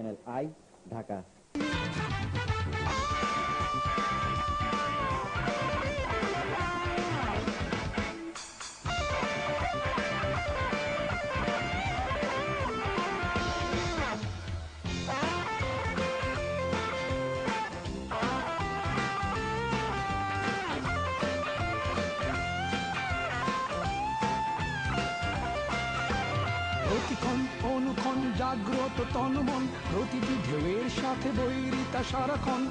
Channel I Dhaka প্রতিক্ষণ অনুক্ষণ জাগ্রত তনমন প্রতিটি ঢেউয়ের সাথে বৈরিতা সারাক্ষণ,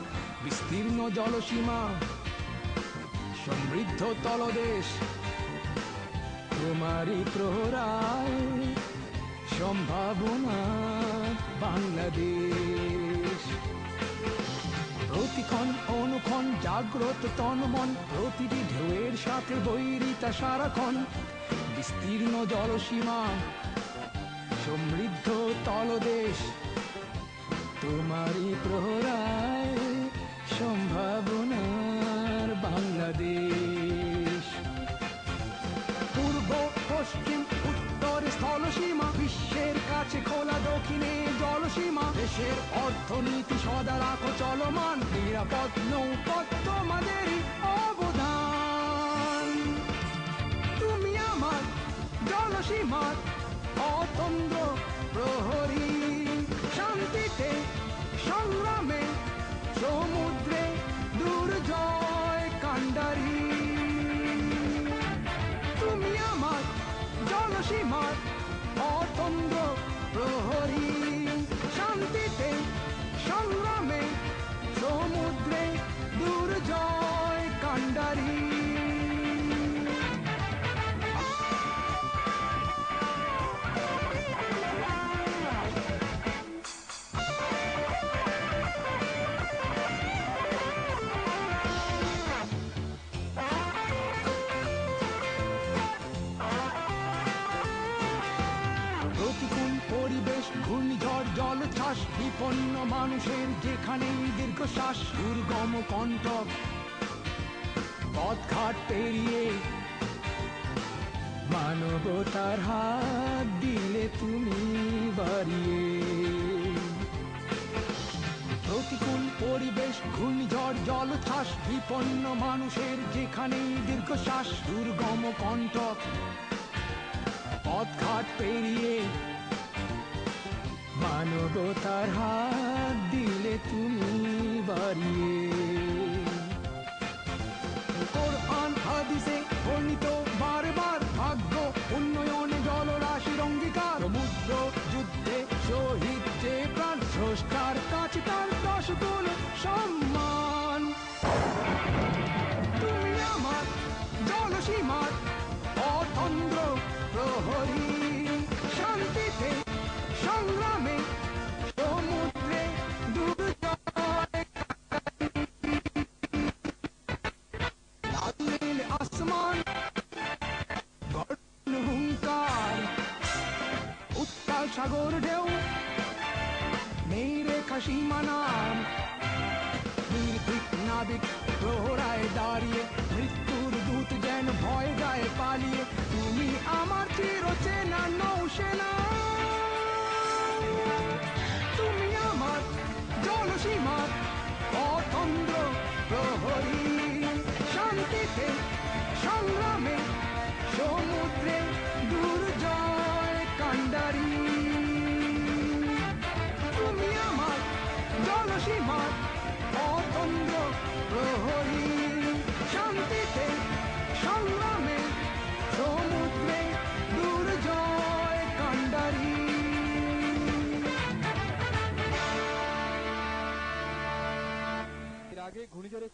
বিস্তীর্ণ জলসীমা, সমৃদ্ধ তলদেশ তোমারই প্রহরায়, সম্ভাবনা বাংলাদেশ। প্রতিক্ষণ অনুক্ষণ জাগ্রত তনমন প্রতিটি ঢেউয়ের সাথে বৈরিতা সারাক্ষণ, বিস্তীর্ণ জলসীমা সমৃদ্ধ তলদেশ। তোমারই প্রহরায় সম্ভাবনার বাংলাদেশ। পূর্ব, পশ্চিম, উত্তর স্থলসীমা, বিশ্বের কাছে খোলা, দক্ষিণে জলসীমা। দেশের অর্থনীতি সদা রাখো চলমান, নিরাপদ নৌপথ তোমাদেরই অবদান অতন্দ্র প্রহরী। শান্তিতে সংগ্রামে সমুদ্রে দুর্জয় কাণ্ডারি। তুমি আমার জলসীমার অতন্দ্র প্রহরী। শান্তিতে মানুষের যেখানেই দীর্ঘশ্বাস, দুর্গম কণ্ঠক পথঘাট পেরিয়ে মানবতার হাত দিলে তুমি বাড়িয়ে। প্রতিকূল পরিবেশ, ঘূর্ণিঝড়, জলোচ্ছ্বাস, বিপন্ন মানুষের যেখানেই দীর্ঘশ্বাস, দুর্গম কণ্ঠক পথঘাট পেরিয়ে মানবতার হাত দিলে তুমি বাড়িয়ে। কোরআন, হাদিসে বর্ণিত বারবার ভাগ্য, উন্নয়নে, জলরাশির অঙ্গীকার। সমুদ্র যুদ্ধে শহীদ যে প্রাণ, স্রষ্টার কাছে তার দশ সম্মান। তুমি আমার জলসীমার অতন্দ্র প্রহরী। সাগর ঢেউ নেই রেখা সীমানার নির্ভীক নাবিক প্রহরায় দাঁড়িয়ে, মৃত্যুর দূত যেন ভয় যায় পালিয়ে, তুমি আমার চির চেনা নৌসেনা। তুমি আমার জলসীমার অতন্দ্র প্রহরী। শান্তিতে, সংগ্রামে, সমুদ্রে ঘূর্ণিঝড়ে